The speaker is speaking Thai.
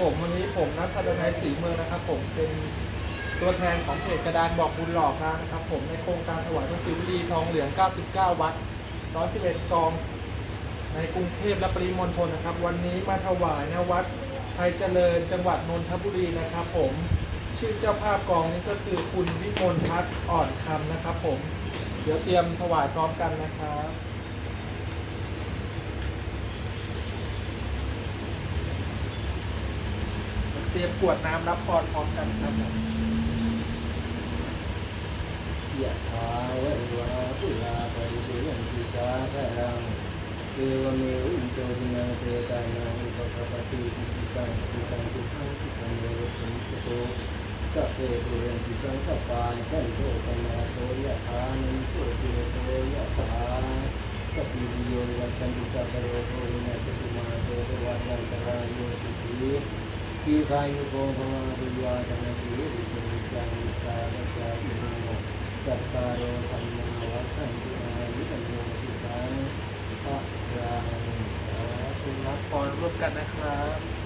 ผมวันนี้ผมนัทพัฒนายศรีเมืองนะครับ ผมเป็นตัวแทนของเพจกระดานบอกบุญหลอกนะครับ ผมในโครงการถวายพระศิวลีทองเหลือง 99 วัด 111 กอง ในกรุงเทพและปริมณฑลนะครับ วันนี้มาถวายนะวัดไทยเจริญจังหวัดนนทบุรีนะครับ ผมชื่อเจ้าภาพกองนี้ก็คือคุณวิมลพัฒน์อ่อนคำนะครับ ผม เดี๋ยวเตรียมถวายพร้อมกันนะครับ ตรียมขวดน้ำรับพรพร้อมกันครับผมยะถาวะวาปุราปริปุเรนติสาคารังเอวเมอุจโจตินังเตตานังอุปกปปติอิจิตังปิตังตุกขังตุขังเมวสัมสโตสัพเพปุเรนติสังขปานันโตปนาโตยะถานันโตติโตยะถาสัพพิโยวัชันติสัพพะโรโควินาศตุมาโตภวัตันตรายโยสุขี ทีคายุโกภวะปุญญาธรรมสีริสุนิจังวิชาปัจจาอิโนจัตตารโอธรรมวัฏันติอายุตันโยสุขังพระราหังสาธุรับพรร่วมกันนะครับ